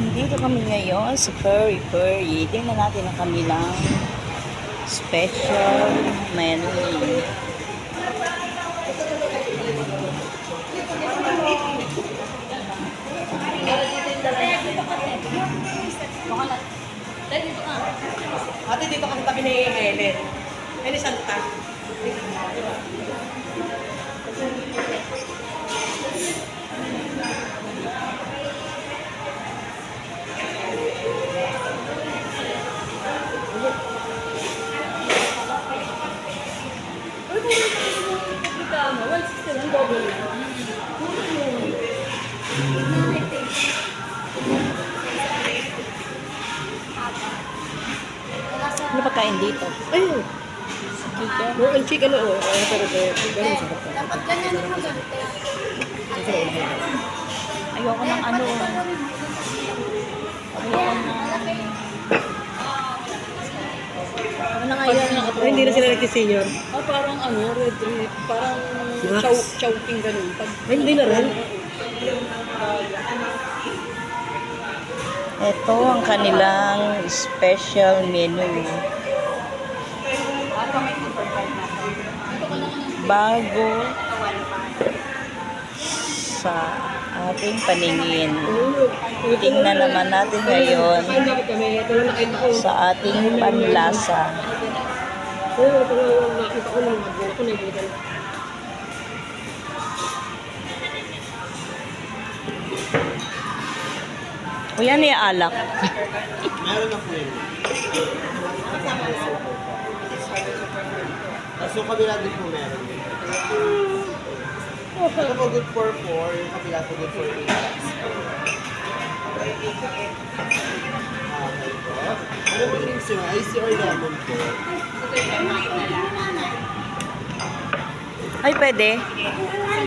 Nandito kami ngayon sa Curry Curry. Tingnan natin ang kanilang special menu. Ate, dito kasi tabi ni Ellen. Ellen Santa. Ano pa kain dito? Ayun. Chicken. Oh, ang chicken oo. Oh, pero pero pero masarap. Dapat ganyan ang maganda. Ayoko ng ano. Ayoko ng... Ano na ngayon? Ay, hindi na sila nagsi-senior. Ah, parang ano, red red, parang Snacks. chow, chowking ganun. Pag, Ay, hindi na rin. Ito ang kanilang special menu. Bago sa ating paningin. Tingnan naman natin ngayon sa ating panlasa. Oo, ito lang nakita ko lang. Wala ko nakikita. O yan yung alak. Meron na po yun. Kaso kabila din po meron. Ito po good for 4, yung kabila po good for 8 lakhs. Okay po. Po? Ay, pwede.